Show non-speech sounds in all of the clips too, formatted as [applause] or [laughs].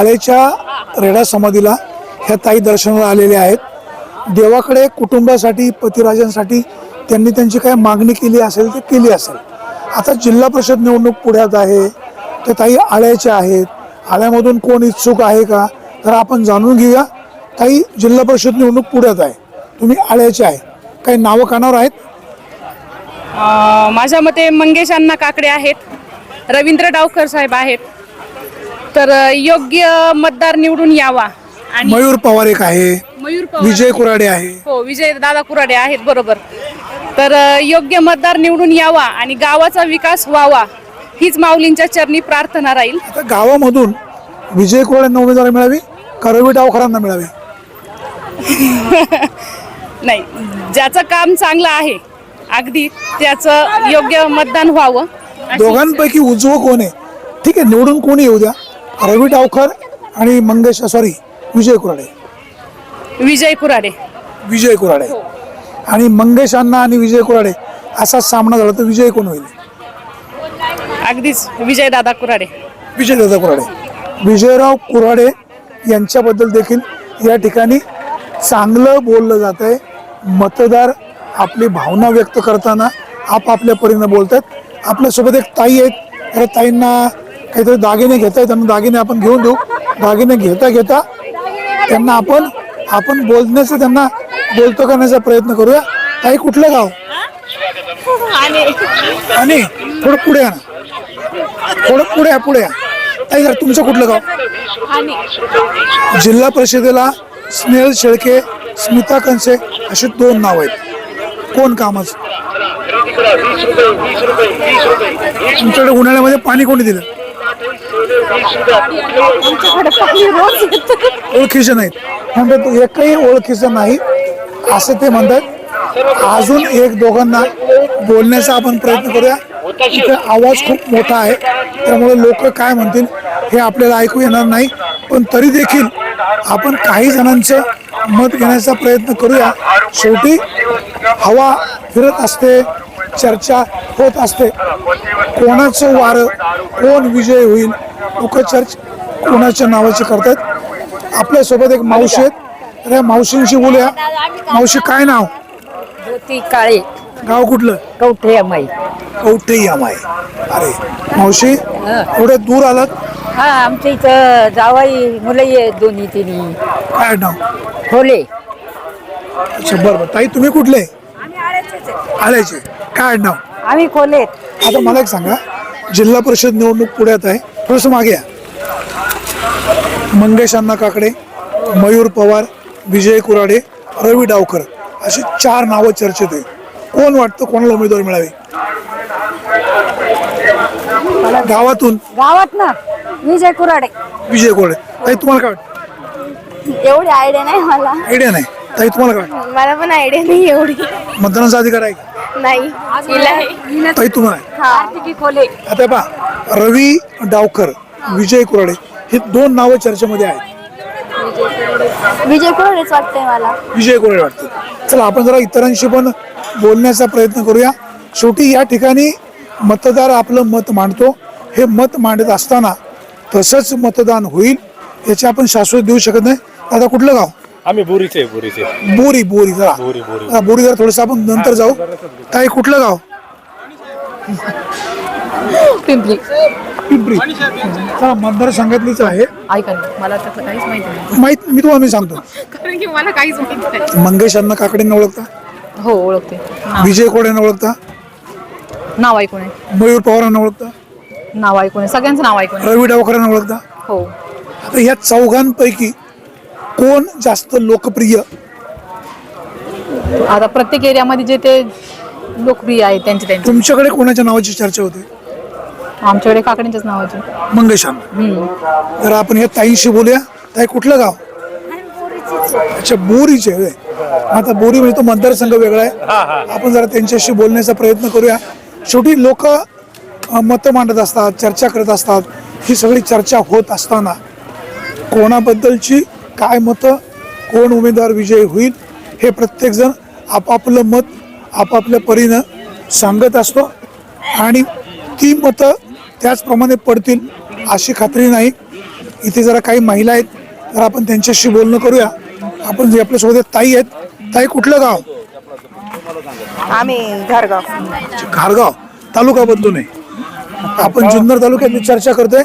शाळेच्या रेडा समाधीला ह्या ताई दर्शनाला आलेल्या आहेत. देवाकडे कुटुंबासाठी पतिराजांसाठी त्यांनी त्यांची काय मागणी केली असेल ते केली असेल. आता जिल्हा परिषद निवडणूक पुढ्यात आहे. ते ताई आळ्याच्या आहेत. आळ्यामधून कोण इच्छुक आहे का? तर आपण जाणून घेऊया. ताई जिल्हा परिषद निवडणूक पुढ्यात आहे. तुम्ही आळ्याचे आहे. काही नावं कानावर आहेत? माझ्या मते मंगेश अण्णा काकडे आहेत. रवींद्र डावकर साहेब आहेत. तर योग्य मतदार निवडून यावा. आणि मयूर पवार एक आहे. मयूर पवार विजय कुराडे आहे. हो विजय दादा कुराडे आहेत बरोबर. तर योग्य मतदार निवडून यावा आणि गावाचा विकास व्हावा हीच माऊलींच्या चरणी प्रार्थना राहील. आता गावामधून विजय कुराडेंना उमेदवारी मिळावी का रवी डावखरांना मिळावी? [laughs] नाही ज्याचं काम चांगलं आहे अगदी त्याचं योग्य मतदान व्हावं. अशी दोघांपैकी उजवं कोण आहे? ठीक आहे निवडून कोणी येऊ द्या? रवी डावखर आणि मंगेश सॉरी विजय कुराडे. विजय कुराडे. विजय कुराडे. आणि मंगेश अण्णा आणि विजय कुराडे असा सामना झाला तर विजय कोण होईल? अगदीच विजय दादा कुराडे. विजय दादा कुराडे. विजयराव कुराडे यांच्याबद्दल देखील या ठिकाणी चांगलं बोललं जात आहे मतदार आपली भावना व्यक्त करताना आपापल्या परीनं बोलतात. आपल्यासोबत एक ताई आहेत. ताईंना काहीतरी दागिने घेता आहेत त्यांना दागिने आपण घेऊन देऊ. दागिने घेता घेता त्यांना आपण आपण बोलण्याचा त्यांना बोलतो करण्याचा प्रयत्न करूया. ताई कुठलं गाव? आणि थोडं पुढे या ना. थोडं पुढे या पुढे या. ताई जरा तुमचं कुठलं गाव? जिल्हा परिषदेला स्नेहल शेळके स्मिता कंसे असे दोन नाव आहेत. कोण कामाचं? तुमच्याकडे उन्हाळ्यामध्ये पाणी कोणी दिलं? ओळखीचे नाहीत म्हणतात एकही ओळखीचं नाही असं ते म्हणतात. अजून एक दोघांना बोलण्याचा आपण प्रयत्न करूया. इथे आवाज खूप मोठा आहे. त्यामुळे लोक काय म्हणतील हे आपल्याला ऐकू येणार नाही. पण तरी देखील आपण काही जणांचं मत घेण्याचा प्रयत्न करूया. शेवटी हवा फिरत असते चर्चा होत असते. कोणाचं वारं कोण विजय होईल लोक चर्च कोणाच्या नावाचे करतात आपल्यासोबत एक मावशी आहेत. तर या मावशींशी बोलूया मावशी काय नाव? ज्योती काळे. गाव कुठलं? कवठे अमाई कवठे यामाय अरे मावशी एवढे दूर आलात? हा आमच्या इथं जावाई मुलं आहे दोन्ही तिन्ही. काय नाव? खोले. अच्छा बरं बरं. ताई तुम्ही कुठले? आल्याचे काय नाव? आम्ही खोलेत आता मला एक सांगा. जिल्हा परिषद निवडणूक पुण्यात आहे. थोडस मागे मंगेश अण्णा काकडे मयूर पवार विजय कुराडे रवी डावकर अशी चार नावं चर्चेत आहे कोण वाटतं कोणाला उमेदवार मिळावी? गावातून गावात ना? विजय कुराडे. विजय कुराडे. ताई तुम्हाला काय वाटतं? एवढी आयडिया नाही मला. आयडिया नाही. ताई तुम्हाला काय वाटतं? मला पण आयडिया नाही एवढी. मतदानाचा अधिकार आहे का? नाही. हिला आहे. ताई तुम्हाला? कार्तिकी आता पहा रवी डावकर विजय कुराडे हे दोन नावं चर्चेमध्ये आहेत. विजय कुराडेच वाटतंय मला. विजय कोळे वाटतं चला आपण जरा इतरांशी पण बोलण्याचा प्रयत्न करूया. शेवटी या ठिकाणी मतदार आपलं मत मांडतो. हे मत मांडत असताना तसंच मतदान होईल याची आपण शाश्वत देऊ शकत नाही. आता कुठलं गाव? आम्ही बोरीचे आहे, बोरीचे. बोरी बोरी जरा. बोरी, बोरी. हा, बोरी जरा थोडस आपण नंतर जाऊ. काय कुठलं गाव? पिंपरी. पिंपरी. हा, मतदारसंघातलीच आहे. ऐका ना मला त्याचं काहीच माहिती नाही. माहीत मी तुम्हाला मी सांगतो. कारण की मला काहीच माहिती नाही. मंगेश अण्णा काकडेंना ओळखता? हो ओळखते. विजय कोडेंना ओळखता? नाव ऐकून आहे. मयूर पवारांना ओळखता? नाव ऐकून आहे. सगळ्यांचं नाव ऐकून आहे. रवी डावकरांना ओळखता? हो. आता या चौघांपैकी कोण जास्त लोकप्रिय? आता प्रत्येक एरियामध्ये जे ते लोकप्रिय आहे त्यांचे त्यांचे. तुमच्याकडे कोणाच्या नावाची चर्चा होते? आमच्याकडे काकडींच्याच नावाचे. मंगेशांना. तर आपण या ताईंशी बोलूया. ताई कुठलं गाव? अच्छा बोरीचे होय. आता बोरी म्हणजे तो मतदारसंघ वेगळा आहे. आपण जरा त्यांच्याशी बोलण्याचा प्रयत्न करूया. शेवटी लोक मतं मांडत असतात चर्चा करत असतात. ही सगळी चर्चा होत असताना कोणाबद्दलची काय मतं कोण उमेदवार विजयी होईल हे प्रत्येकजण आपापलं मत आपापल्या परीनं सांगत असतो. आणि ती मतं त्याचप्रमाणे पडतील अशी खात्री नाही. इथे जरा काही महिला आहेत जरा आपण त्यांच्याशी बोलणं करूया. आपण जे आपल्यासोबत ताई आहेत. ताई कुठलं गाव? आम्ही घरगाव. घारगाव तालुका बदलू नये आपण जुन्नर तालुक्यात चर्चा करतोय.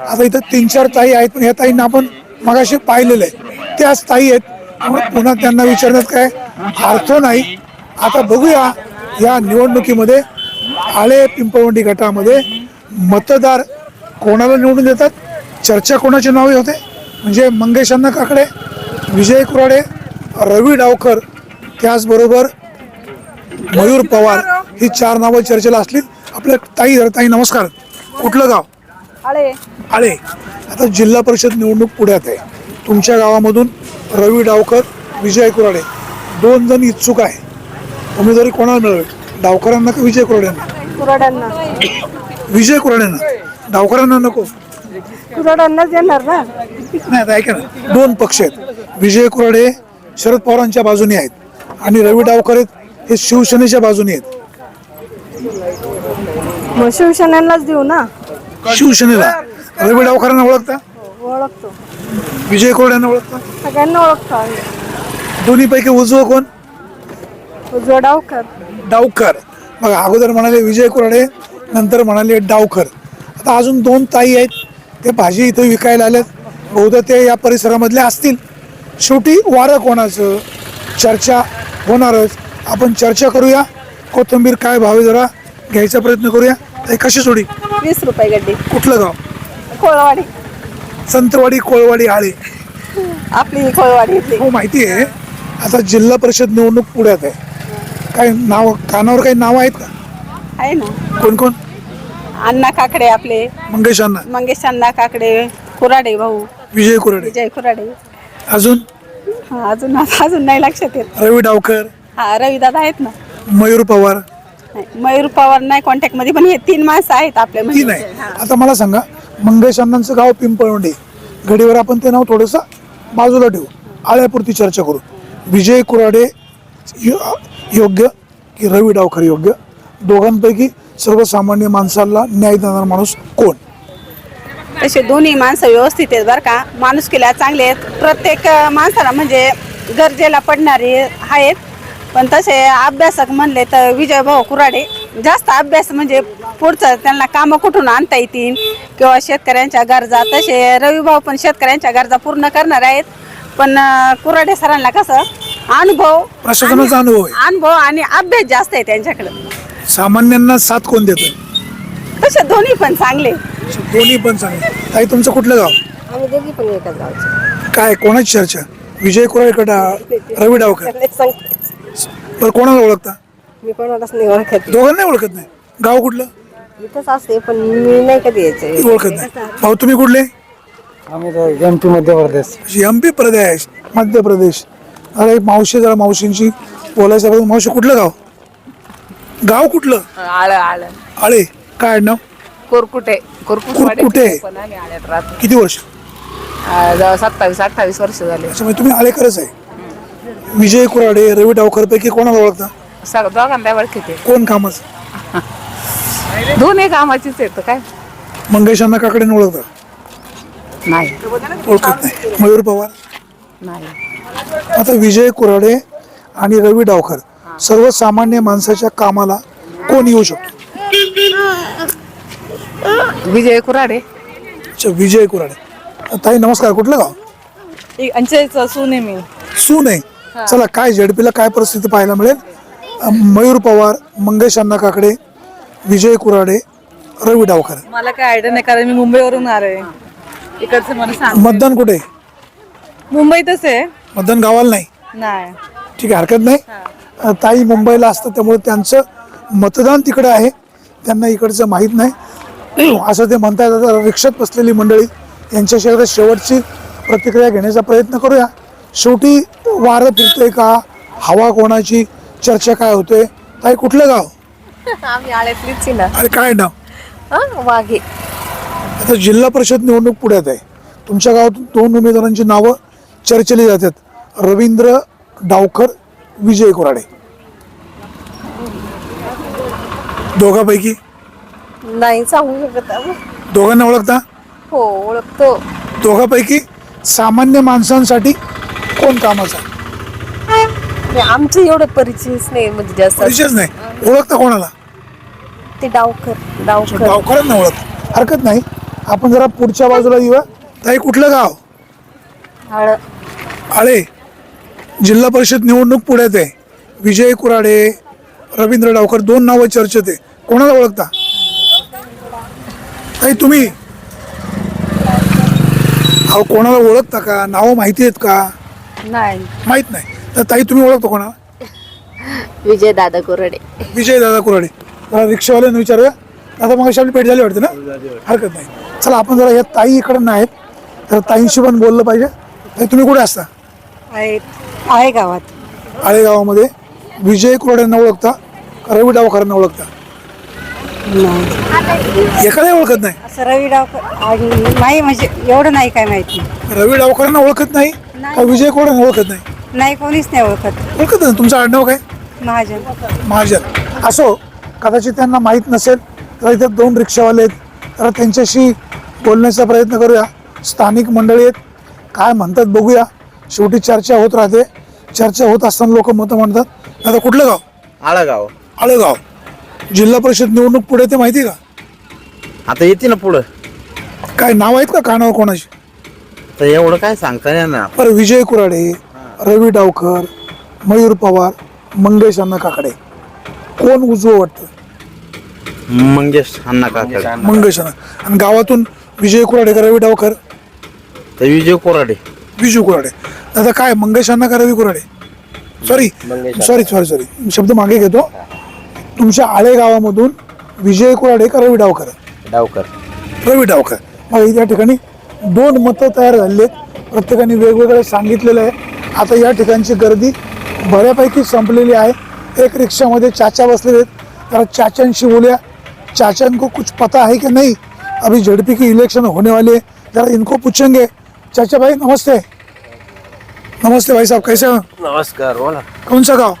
आता इथं तीन चार ताई आहेत पण ह्या ताईंना आपण मगाशी पाहिलेलं आहे. त्याच ताई आहेत. त्यामुळे पुन्हा त्यांना विचारण्यात काय? अर्थ नाही. आता बघूया या निवडणुकीमध्ये आळे पिंपळवंडी गटामध्ये मतदार कोणाला निवडून देतात? चर्चा कोणाचे नावे होते? म्हणजे मंगेश अण्णा काकडे विजय कुराडे रवी डावकर त्याचबरोबर मयूर पवार ही चार नावं चर्चेला असली आपल्या ताई ताई नमस्कार. कुठलं गाव? आळे. आळे. आता जिल्हा परिषद निवडणूक पुण्यात आहे. तुमच्या गावामधून रवी डावकर विजय कुराडे दोन जण इच्छुक आहे. उमेदवारी कोणाला मिळावी डावकरांना का विजय कुराड्यांना? विजय कुराड्यांना? डावकरांना नको. कुराडांनाच येणार ना? नाही आता ऐका ना. दोन पक्ष आहेत. विजय कुराडे शरद पवारांच्या बाजूने आहेत आणि रवी डावकर आहेत हे शिवसेनेच्या बाजूने आहेत. मग शिवसेनेलाच देऊ ना? शिवसेनेला. रवी डावकरांना ओळखता? ओळखतो. विजय कुराड्यांना ओळखता? सगळ्यांना ओळखतो आम्ही. दोन्हीपैकी उजवं कोण? उजवा डावकर डावकर मग अगोदर म्हणाले विजय कुराडे नंतर म्हणाले डावकर आता अजून दोन ताई आहेत ते भाजी इथे विकायला आलेत. बहुधा ते या परिसरामधले असतील. शेवटी वारं कोणाचं? चर्चा होणारच. आपण चर्चा करूया. कोथिंबीर काय भाव आहे जरा घ्यायचा प्रयत्न करूया. ताई कशी सोडी? वीस रुपये गड्डी. कुठलं गाव? कोळवाडी. संतवाडी कोळवाडी आळे. आपली कोळवाडी इथली. हो माहिती आहे. आता जिल्हा परिषद निवडणूक पुण्यात आहे. काय नाव कानावर काही नावं आहेत का? आहे ना. कोण कोण? अण्णा काकडे आपले. मंगेश अण्णा. मंगेश अण्णा काकडे कुराडे भाऊ. विजय कुराडे. विजय कुराडे. अजून? हा अजून अजून नाही लक्षात येत. रवी डावकर. हा रविदादा आहेत ना. मयूर पवार. नाही, मयूर पवार नाही कॉन्टॅक्टमध्ये पण हे तीन माणसं आहेत आपल्या ती म्हणजे. नाही आता मला सांगा मंगेश अण्णांचं गाव पिंपळवंडे. घडीवर आपण ते नाव थोडंसं बाजूला ठेवू. आळ्यापुरती चर्चा करू. विजय कुराडे यो- योग्य की रवी डावकर योग्य? दोघांपैकी सर्वसामान्य माणसाला न्याय देणारा माणूस कोण? तसे दोन्ही माणसं व्यवस्थित आहेत बरं का. माणूस केल्या चांगले आहेत. प्रत्येक माणसाला म्हणजे गरजेला पडणारे आहेत. पण तसे अभ्यासक म्हणले तर विजय भाऊ कुराडे जास्त अभ्यास म्हणजे पुढचं त्यांना कामं कुठून आणता येतील? किंवा शेतकऱ्यांच्या गरजा तसे रविभाऊ पण शेतकऱ्यांच्या गरजा पूर्ण करणार आहेत. पण कुराडे सरांना कसं अनुभव प्रशासनाचा अनुभव आहे. अनुभव आणि अभ्यास जास्त आहे त्यांच्याकडे. सामान्यांना साथ कोण देतं तसे दोन्ही पण चांगले. दोन्ही पण चांगले. ताई तुमचं कुठलं गाव? आम्ही दोघी पण एकच गावचे. काय कोणाची चर्चा? विजय कुराडे का डा- रवी डावकर? बरं कोणाला ओळखता? मी कोणालाच नाही ओळखत. दोघांना ओळखत नाही. गाव कुठलं? इथंच असते पण मी नाही कधी यायचे. ओळखत नाही. भाऊ तुम्ही कुठले? आम्ही तर M P Madhya Pradesh. M P Pradesh Madhya Pradesh. अरे मावशी जरा मावशींची बोलायचं बघ मावशी कुठलं गाव? गाव कुठलं? आळ आळ. आळे. काय नाव कोरकुटे. कुरकुटे. पण आम्ही आळ्यात राहतो. किती वर्ष? आ, जवळ सत्तावीस अठ्ठावीस वर्ष झाले. त्याच्यामुळे तुम्ही आळेकरच आहे. विजय कुराडे रवी डावकर पैकी कोणाला ओळखता? सग दोघांना ओळखीते कोण कामाचं? दोन्ही कामाचीच आहेत काय? मंगेशांना काकडे ओळखता? नाही. ओळखत नाही. मयूर पवार? नाही. आता विजय कुराडे आणि रवी डावकर सर्वसामान्य माणसाच्या कामाला कोण येऊ शकतो? विजय कुराडे अच्छा विजय कुराडे ताई नमस्कार. कुठलं गाव? अंचेचं सुने मी. सून. आहे चला काय झेडपीला काय परिस्थिती पाहायला मिळेल? मयूर पवार मंगेश अण्णा काकडे विजय कुराडे रवी डावकर मला काय आयडिया नाही कारण मी मुंबईवरून आले. इकडचं मला सांग. मतदान कुठे? मुंबईतच आहे. मतदान गावाला नाही? नाही. ठीक आहे हरकत नाही. ताई मुंबईला असतात त्यामुळे त्यांचं मतदान तिकडे आहे. त्यांना इकडचं माहीत नाही. [clears throat] असं ते म्हणतात आता रिक्षात बसलेली मंडळी यांच्याशी एकदा शेवटची प्रतिक्रिया घेण्याचा प्रयत्न करूया. शेवटी वारं फिरतोय का? हवा कोणाची? चर्चा काय होते? ताई कुठलं गाव? आम्ही आळ्यातलीच ना. अरे काय नाव? वाघे. आता जिल्हा परिषद निवडणूक पुण्यात आहे. तुमच्या गावात दोन उमेदवारांची नावं चर्चेली जातात. रवींद्र डावकर विजय कोराडे. दोघांपैकी? नाही सांगू शकत आम्ही. दोघांना ओळखता? हो ओळखतो. दोघांपैकी सामान्य माणसांसाठी कोण कामाचा नाही, आमचं एवढं परिचयच नाही म्हणजे जास्त परिचयच नाही. ओळखता कोणाला? ते डावकर डावकर गावकऱ्यांना ओळख हरकत नाही. आपण जरा पुढच्या बाजूला येऊया ताई कुठलं गाव? हळ आळे. जिल्हा परिषद निवडणूक पुण्यात आहे. विजय कुराडे रवींद्र डावकर दोन नावं चर्चेत आहे. कोणाला ओळखता? ताई तुम्ही? अहो कोणाला ओळखता का? नावं माहिती आहेत का? नाही. माहीत नाही. तर ताई तुम्ही ओळखता कोणाला विजय दादा कोरडे. विजय दादा कुराडे. जरा रिक्षावाल्यानं विचारूया. दादा मग आपली पेट झाली वाटते ना? हरकत नाही. चला आपण जरा या ताई इकडं नाहीत. तर ताईंशी पण बोललं पाहिजे. ताई तुम्ही कुठे असता? आहे आहे गावात. आळे गावामध्ये विजय कुराड्यांना ओळखता का रवी डावकरांना ओळखता? एकालाही ओळखत नाही? असं रवी डावकर आणि नाही म्हणजे एवढं नाही काय माहिती. रवी डावकरांना ओळखत नाही का विजय कुराड्यांना ओळखत नाही? नाही कोणीच नाही ओळखत. ओळखत नाही. तुमचं आडनाव काय? महाजन. महाजन. असो कदाचित त्यांना माहीत नसेल तर इथे दोन रिक्षावाले आहेत. तर त्यांच्याशी बोलण्याचा प्रयत्न करूया. स्थानिक मंडळी आहेत. काय म्हणतात बघूया. शेवटी चर्चा होत राहते. चर्चा होत असताना लोक मतं म्हणतात आता कुठलं गाव? आळगाव. आळेगाव. जिल्हा परिषद निवडणूक पुढे ते माहिती का? आता येते ना पुढं. काय नाव आहेत का? कानावर कोणाची? तर एवढं काय सांगता नाही ना बरं विजय कुराडे. रवी डावकर मयूर पवार मंगेश अण्णा काकडे. कोण उजवं वाटतं? मंगेश अण्णा काकडे. मंगेश अण्णा आणि गावातून विजय कुराडे का रवी डावकर? तर विजय कोराडे. विजू कुराडे. दादा काय मंगेश अण्णा का Ravi Kurade? Sorry sorry sorry sorry शब्द मागे घेतो. तुमच्या आळे गावामधून विजय कुराडे का रवी डावकर? डावकर. रवी डावकर. मग या ठिकाणी दोन मतं तयार झालेली आहेत. प्रत्येकाने वेगवेगळं सांगितलेलं आहे. आता या ठिकाणची गर्दी बऱ्यापैकी संपलेली आहे. एक रिक्षामध्ये चाचा बसलेले आहेत. जरा चाचांशी बोलूया. चाचन को कुछ पता है कि नहीं? अभी झड़पी की इलेक्शन होने वाले जरा इनको पूछेंगे. चाचा भाई नमस्ते. नमस्ते भाई साहब कैसे हो? नमस्कार बोला. कौन सा गाव?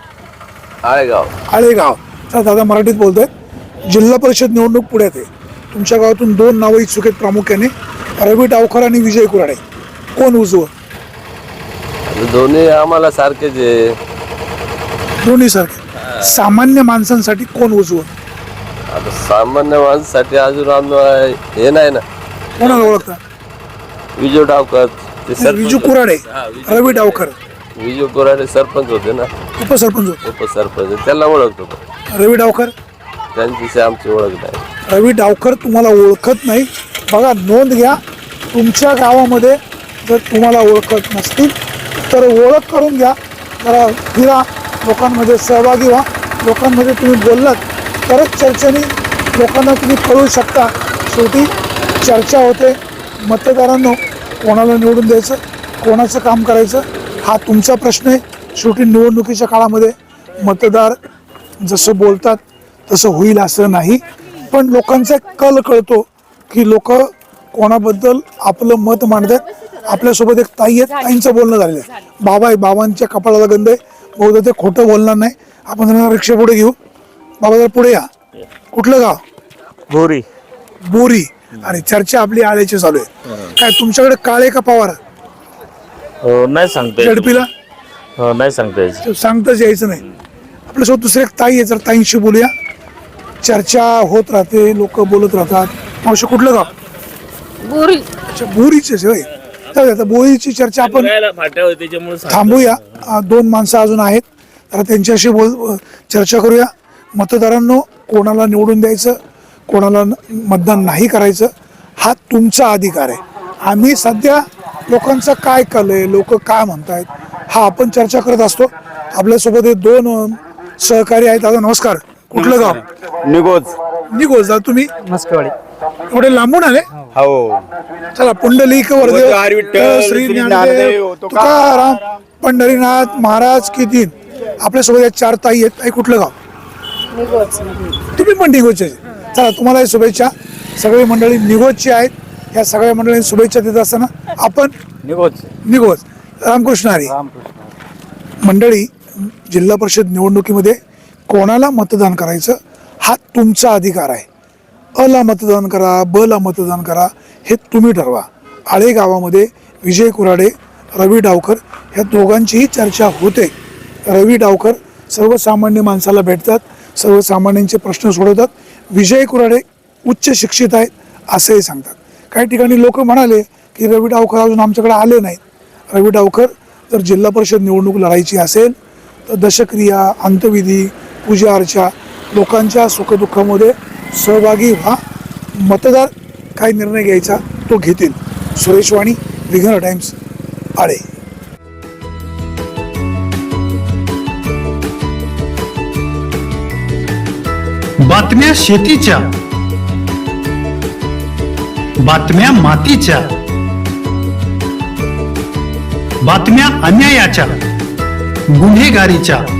आळेगाव. आळेगाव. तर दादा मराठीत बोलतोय. जिल्हा परिषद निवडणूक पुण्यात आहे तुमच्या गावातून दोन नावं इच्छुक आहेत प्रामुख्याने. रवी डावकर आणि विजय कुराडे कोण उजवं? दोन्ही आम्हाला सारखेच आहे. दोन्ही सारखे. सामान्य माणसांसाठी कोण उजवं? आता सामान्य माणसासाठी अजून आम्हाला हे नाही ना. कोणाला ओळखता? विजय डावकर ते विजू कुराडे रवी डावकर. विजय कोराडे सरपंच होते ना. उपसरपंच होते. उपसरपंच. त्याला ओळखतो रवी डावकर? त्यांची आमची ओळख नाही. रवी डावकर तुम्हाला ओळखत नाही. बघा नोंद घ्या. तुमच्या गावामध्ये जर तुम्हाला ओळखत नसतील तर ओळख करून घ्या. जरा फिरा लोकांमध्ये सहभागी व्हा. लोकांमध्ये तुम्ही बोललात तरच चर्चेने लोकांना तुम्ही कळू शकता. शेवटी चर्चा होते. मतदारांनो कोणाला निवडून द्यायचं कोणाचं काम करायचं हा तुमचा प्रश्न आहे. शेवटी निवडणुकीच्या काळामध्ये मतदार जसं बोलतात तसं होईल असं नाही. पण लोकांचा कल कळतो की लोक कोणाबद्दल आपलं मत मांडतात. आपल्यासोबत एक ताई आहेत. ताईंचं बोलणं झालेलं आहे. बाबा आहे बाबांच्या कपाळाला गंध आहे. बहुधा ते खोटं बोलणार नाही. आपण त्यांना रिक्षा पुढे घेऊ. बाबा जरा पुढे या. कुठलं गाव? बोरी. बोरी. आणि चर्चा आपली आळ्याची चालू आहे. काय तुमच्याकडे काळे का पवार? हो नाही सांगता येत. झडपीला? हो नाही सांगता यायचं ते सांगताच यायचं नाही. आपल्यासोबत दुसरे एक ताई आहे जर ताईंशी बोलूया. चर्चा होत राहते लोक बोलत राहतात. मावशी कुठलं गाव? बोरी. अच्छा बोरीचेच होय. जाऊ दे, आता बोरीची चर्चा आपण फाट्यावर त्याच्यामुळे थांबूया. अं, दोन माणसं अजून आहेत. तर त्यांच्याशी बोल चर्चा करूया. मतदारांनो कोणाला निवडून द्यायचं कोणाला न- मतदान नाही करायचं हा तुमचा अधिकार आहे. आम्ही सध्या लोकांचं काय कल आहे लोक काय म्हणतायत हा आपण चर्चा करत असतो. आपल्यासोबत हे दोन अं, सहकारी आहेत. दादा नमस्कार. कुठलं गाव? निगोज. निघोज दादा तुम्ही? मस्कवाडी. एवढे लांबून आले. हो. चला पुंडलिक वर्देव विठ्ठल, श्री ज्ञानदेव तुकाराम पंढरीनाथ महाराज की दिन. आपल्यासोबत या चार ताई आहेत. ताई कुठलं गाव? तुम्ही पण निघोजचे. चला तुम्हाला शुभेच्छा. सगळी मंडळी निघोजची आहेत. या सगळ्या मंडळींनी शुभेच्छा देत असताना आपण निगोज निघोज. रामकृष्ण हरी. मंडळी जिल्हा परिषद निवडणुकीमध्ये कोणाला मतदान करायचं हा तुमचा अधिकार आहे. अला मतदान करा ब ला मतदान करा हे तुम्ही ठरवा. आळे गावामध्ये विजय कुराडे रवी डावकर ह्या दोघांचीही चर्चा होते. रवी डावकर सर्वसामान्य माणसाला भेटतात सर्वसामान्यांचे प्रश्न सोडवतात. विजय कुराडे उच्च शिक्षित आहेत असंही सांगतात. काही ठिकाणी लोक म्हणाले की रवी डावकर अजून आमच्याकडे आले नाहीत. रवी डावकर जर जिल्हा परिषद निवडणूक लढायची असेल तर दशक्रिया अंतविधी पूजा अर्चा लोकांच्या सुखदुःखामध्ये सहभागी व्हा. मतदार काय निर्णय घ्यायचा तो घेतील. सुरेश वाणी विघ्न टाइम्स आळे. बातम्या शेतीच्या. बातम्या मातीच्या. बातम्या अन्यायाच्या. गुन्हेगारीच्या.